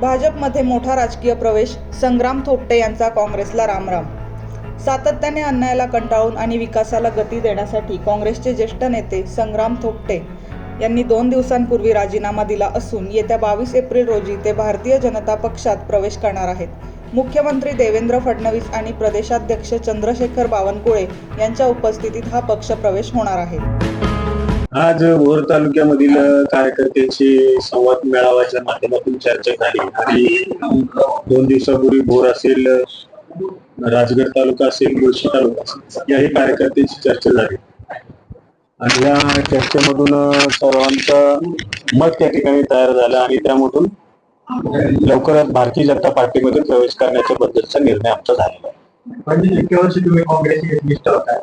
भाजपमध्ये मोठा राजकीय प्रवेश संग्राम थोपटे यांचा काँग्रेसला रामराम. सातत्याने अन्यायाला कंटाळून आणि विकासाला गती देण्यासाठी काँग्रेसचे ज्येष्ठ नेते संग्राम थोपटे यांनी दोन दिवसांपूर्वी राजीनामा दिला असून येत्या बावीस एप्रिल रोजी ते भारतीय जनता पक्षात प्रवेश करणार आहेत. मुख्यमंत्री देवेंद्र फडणवीस आणि प्रदेशाध्यक्ष चंद्रशेखर बावनकुळे यांच्या उपस्थितीत हा पक्ष प्रवेश होणार आहे. आज भोर तालुक्यामधील कार्यकर्त्यांची संवाद मेळाव्याच्या माध्यमातून चर्चा झाली. आणि दोन दिवसापूर्वी भोर असेल राजगड तालुका असेल मुळशी तालुका असेल याही कार्यकर्त्यांची चर्चा झाली. आणि या चर्चेमधून सर्वांचं मत त्या ठिकाणी तयार झालं आणि त्यामधून लवकरच भारतीय जनता पार्टीमध्ये प्रवेश करण्याच्या बद्दलचा निर्णय आमचा झालेला आहे. म्हणजे इतक्या वर्षी तुम्ही काँग्रेसची निष्ठ होता.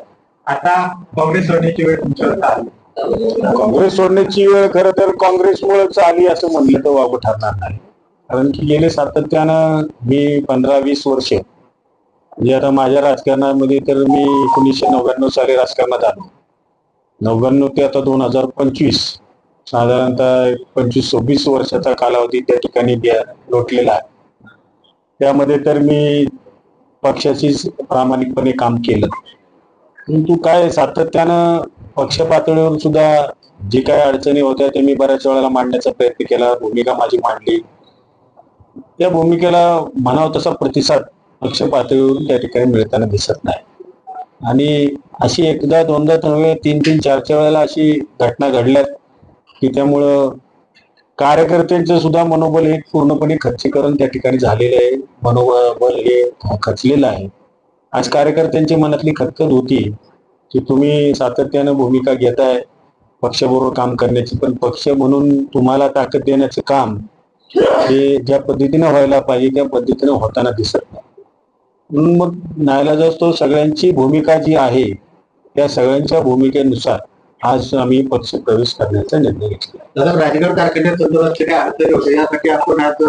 आता काँग्रेस सोडण्याची वेळ तुमच्यावर आली? काँग्रेस सोडण्याची वेळ खरं तर काँग्रेसमुळेच आली असं म्हणलं तर वागू ठरणार नाही. कारण की गेले सातत्यानं मी पंधरा वीस वर्ष म्हणजे आता माझ्या राजकारणामध्ये तर मी एकोणीसशे नव्याण्णव साली राजकारणात आलो. नव्याण्णव ते आता दोन हजार पंचवीस. साधारणतः पंचवीस सव्वीस वर्षाचा कालावधी त्या ठिकाणी लोटलेला आहे. त्यामध्ये तर मी पक्षाशीच प्रामाणिकपणे काम केलं. परंतु काय सातत्यानं पक्ष पातळीवर सुद्धा जे काही अडचणी होत्या ते मी बऱ्याच वेळेला मांडण्याचा प्रयत्न केला. भूमिका माझी मांडली. त्या भूमिकेला म्हणावं तसा प्रतिसाद पक्ष पातळीवरून त्या ठिकाणी मिळताना दिसत नाही. आणि अशी एकदा दोनदा नव्हे तीन तीन चार चार वेळेला अशी घटना घडल्यात की त्यामुळं कार्यकर्त्यांचं सुद्धा मनोबल हे पूर्णपणे खच्चीकरण त्या ठिकाणी झालेलं आहे. मनोबल हे खचलेलं आहे. आज कार्यकर्त्यांची मनातली खतखत होती. की तुम्ही सातत्यानं भूमिका घेताय पक्षबरोबर काम करण्याची पण पक्ष म्हणून तुम्हाला ताकद देण्याचं काम हे ज्या पद्धतीने व्हायला पाहिजे त्या पद्धतीने होताना दिसत नाही. म्हणून मग न्यायालयात असतो सगळ्यांची भूमिका जी आहे त्या सगळ्यांच्या भूमिकेनुसार आज आम्ही पक्ष प्रवेश करण्याचा निर्णय घेतला. राजगड यासाठी आपण आज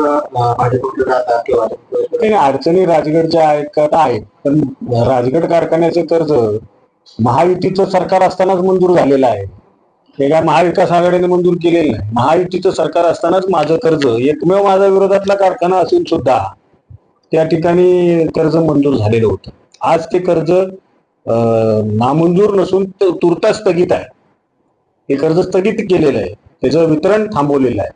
अडचणी राजगडच्या आहेत का? आहेत. पण राजगड कारखान्याचे कर्ज महायुतीचं सरकार असतानाच मंजूर झालेलं आहे. हे काय महाविकास आघाडीने मंजूर केलेलं नाही. महायुतीचं सरकार असतानाच माझं कर्ज एकमेव माझा विरोधातला कारखाना असून सुद्धा त्या ठिकाणी कर्ज मंजूर झालेलं होतं. आज ते कर्ज नामंजूर नसून तुर्ता स्थगित आहे. हे कर्ज स्थगित केलेलं आहे. त्याचं वितरण थांबवलेलं आहे.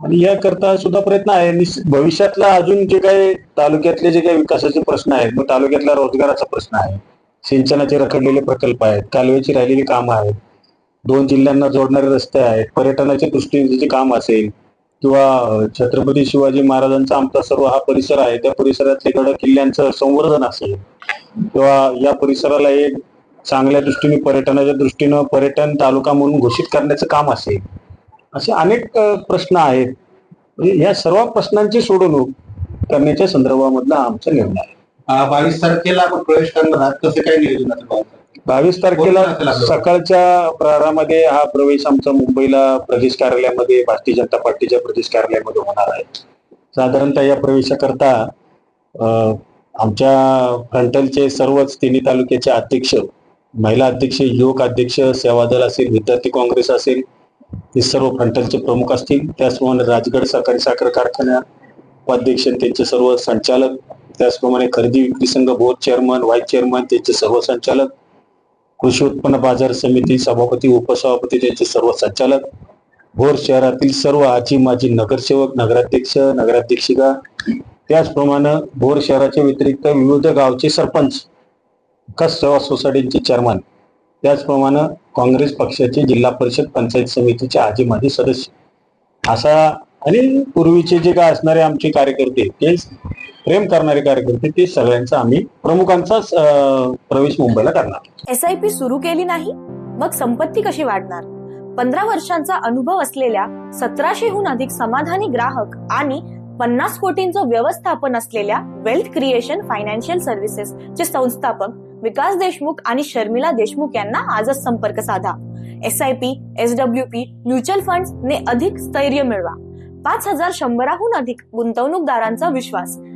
आणि याकरता सुद्धा प्रयत्न आहे. निश्चित भविष्यातला अजून जे काही तालुक्यातले जे काही विकासाचे प्रश्न आहेत मग तालुक्यातला रोजगाराचा प्रश्न आहे. सिंचनाचे रखडलेले प्रकल्प आहेत कालव्याची राहिलेली कामं आहेत दोन जिल्ह्यांना जोडणारे रस्ते आहेत पर्यटनाच्या दृष्टीने जे काम असेल किंवा छत्रपती शिवाजी महाराजांचा आमचा सर्व हा परिसर आहे त्या परिसरातले गड किल्ल्यांचं संवर्धन असेल किंवा या परिसराला एक चांगल्या दृष्टीने पर्यटनाच्या दृष्टीनं पर्यटन तालुका म्हणून घोषित करण्याचं काम असेल असे अनेक प्रश्न आहेत. म्हणजे या सर्व प्रश्नांची सोडवणूक करण्याच्या संदर्भामधला आमचा निर्णय आहे. बावीस तारखेला आपण प्रवेश करणार आहात. कसं काय नियोजन असेल बावीस तारखेला? सकाळच्या प्रारामध्ये हा प्रवेश आमचा मुंबईला प्रदेश कार्यालयामध्ये भारतीय जनता पार्टीच्या प्रदेश कार्यालयामध्ये होणार आहे. साधारणतः या प्रवेशाकरता अ, आमच्या फ्रंटलचे सर्वच तिन्ही तालुक्याचे अध्यक्ष महिला अध्यक्ष युवक अध्यक्ष सेवादल असेल विद्यार्थी काँग्रेस असेल हे सर्व फ्रंटलचे प्रमुख असतील. त्याचप्रमाणे राजगड सहकारी साखर कारखाना उपाध्यक्ष त्यांचे सर्व संचालक त्याचप्रमाणे खरेदी विक्री संघ बोर्ड चेअरमन व्हाईस चेअरमन त्यांचे सर्व संचालक कृषी उत्पन्न बाजार समिती सभापती उपसभापती त्यांचे सर्व संचालक भोर शहरातील सर्व आजी माजी नगरसेवक नगराध्यक्ष नगराध्यक्षिका. त्याचप्रमाणे भोर शहराच्या व्यतिरिक्त विविध गावचे सरपंच कस सेवा सोसायटीचे चेअरमन त्याचप्रमाणे काँग्रेस पक्षाचे जिल्हा परिषद पंचायत समितीचे आजी माजी सदस्य. असा आणि पूर्वीचे जे काय असणारे आमचे कार्यकर्ते ते प्रेम करणारे कार्यकर्ते ते सगळ्यांचा आम्ही प्रमुखांचाच प्रवेश मुंबईला करणार. एस आय पी सुरू केली नाही मग संपत्ती कशी वाढणार? पंधरा वर्षांचा अनुभव असलेल्या सतराशेहून अधिक समाधानी ग्राहक आणि पन्नास कोटींचं व्यवस्थापन असलेल्या वेल्थ क्रिएशन फायनान्शियल सर्व्हिसेस चे संस्थापक विकास देशमुख आणि शर्मिला देशमुख यांना आजच संपर्क साधा. S I P S W P mutual fund ने अधिक स्थैर्य मिळवा. पाच हजार शंभराहून अधिक गुंतवणूकदारांचा विश्वास.